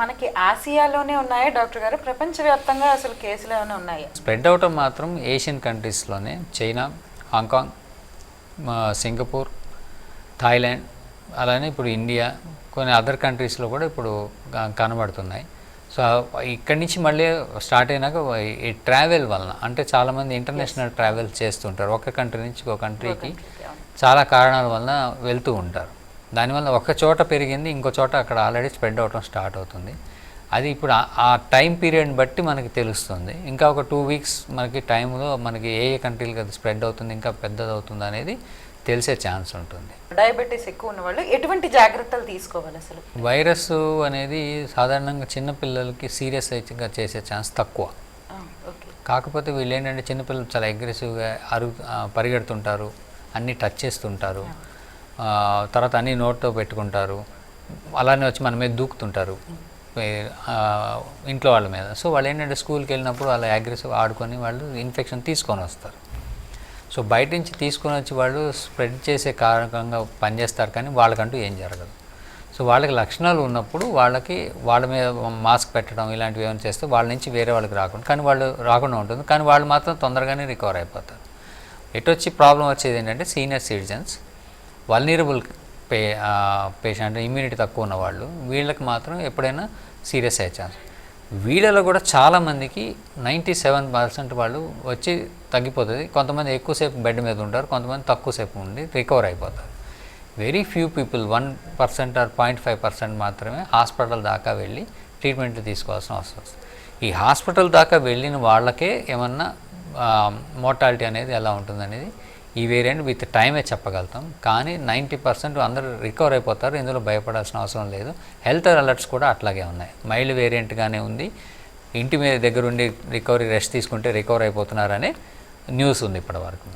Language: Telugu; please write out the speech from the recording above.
మనకి ఆసియాలోనే ఉన్నాయా డాక్టర్ గారు? ప్రపంచవ్యాప్తంగా అసలు కేసులు ఏమైనా ఉన్నాయా? స్ప్రెడ్ అవటం మాత్రం Asian కంట్రీస్లోనే. China Hong Kong Singapore Thailand అలానే ఇప్పుడు ఇండియా కొన్ని అదర్ కంట్రీస్లో కూడా ఇప్పుడు కనబడుతున్నాయి. సో ఇక్కడి నుంచి మళ్ళీ స్టార్ట్ అయినాక ఈ ట్రావెల్ వలన అంటే చాలామంది ఇంటర్నేషనల్ ట్రావెల్ చేస్తుంటారు. ఒక కంట్రీ నుంచి ఒక కంట్రీకి చాలా కారణాల వలన వెళ్తూ ఉంటారు. దానివల్ల ఒక చోట పెరిగింది ఇంకో చోట అక్కడ ఆల్రెడీ స్ప్రెడ్ అవటం స్టార్ట్ అవుతుంది. అది ఇప్పుడు ఆ- టైం పీరియడ్ బట్టి మనకి తెలుస్తుంది. ఇంకా ఒక టూ వీక్స్ మనకి టైంలో మనకి ఏ ఏ కంట్రీలకు అది స్ప్రెడ్ అవుతుంది ఇంకా పెద్దది అవుతుంది అనేది తెలిసే ఛాన్స్ ఉంటుంది. డయాబెటీస్ ఎక్కువ ఉన్న వాళ్ళు ఎటువంటి జాగ్రత్తలు తీసుకోవాలి అసలు? వైరస్ అనేది సాధారణంగా చిన్నపిల్లలకి సీరియస్గా చేసే ఛాన్స్ తక్కువ. కాకపోతే వీళ్ళు ఏంటంటే చిన్నపిల్లలు చాలా అగ్రెసివ్గా అరుగు పరిగెడుతుంటారు అన్నీ టచ్ చేస్తుంటారు. తర్వాత అన్ని నోట్తో పెట్టుకుంటారు. అలానే వచ్చి మన మీద దూకుతుంటారు. ఇంట్లో వాళ్ళ మీద. సో వాళ్ళు ఏంటంటే స్కూల్కి వెళ్ళినప్పుడు అలా అగ్రెసివ్ ఆడుకొని వాళ్ళు ఇన్ఫెక్షన్ తీసుకొని వస్తారు. సో బయట నుంచి తీసుకొని వచ్చి వాళ్ళు స్ప్రెడ్ చేసే కారకంగా పనిచేస్తారు కానీ వాళ్ళకంటూ ఏం జరగదు. సో వాళ్ళకి లక్షణాలు ఉన్నప్పుడు వాళ్ళకి వాళ్ళ మీద మాస్క్ పెట్టడం ఇలాంటివి ఏమైనా చేస్తే వాళ్ళ నుంచి వేరే వాళ్ళకి రాకుండా కానీ వాళ్ళు రాకుండా ఉంటుంది. కానీ వాళ్ళు మాత్రం తొందరగానే రికవర్ అయిపోతారు. ఎటు వచ్చి ప్రాబ్లం వచ్చేది ఏంటంటే సీనియర్ సిటిజన్స్ వల్నరబుల్ పే పేషెంట్ ఇమ్యూనిటీ తక్కువ ఉన్న వాళ్ళు వీళ్ళకి మాత్రం ఎప్పుడైనా సీరియస్ అయ్యే ఛాన్స్ వీళ్ళలో కూడా చాలామందికి నైంటీ సెవెన్ పర్సెంట్ వాళ్ళు వచ్చి తగ్గిపోతుంది. కొంతమంది ఎక్కువసేపు బెడ్ మీద ఉంటారు కొంతమంది తక్కువసేపు ఉండి రికవర్ అయిపోతారు. Very few people one percent or point five percent మాత్రమే హాస్పిటల్ దాకా వెళ్ళి ట్రీట్మెంట్ తీసుకోవాల్సిన అవసరం వస్తుంది. ఈ హాస్పిటల్ దాకా వెళ్ళిన వాళ్ళకే ఏమన్నా మోర్టాలిటీ అనేది ఎలా ఉంటుంది అనేది ఈ వేరియంట్ విత్ టైమే చెప్పగలుగుతాం. కానీ నైంటీ పర్సెంట్ అందరూ రికవర్ అయిపోతారు. ఇందులో భయపడాల్సిన అవసరం లేదు. హెల్త్ అలర్ట్స్ కూడా అట్లాగే ఉన్నాయి. మైల్డ్ వేరియంట్గానే ఉంది. ఇంటి మీద దగ్గర ఉండి రికవరీ రెస్ట్ తీసుకుంటే రికవర్ అయిపోతున్నారనే న్యూస్ ఉంది ఇప్పటివరకు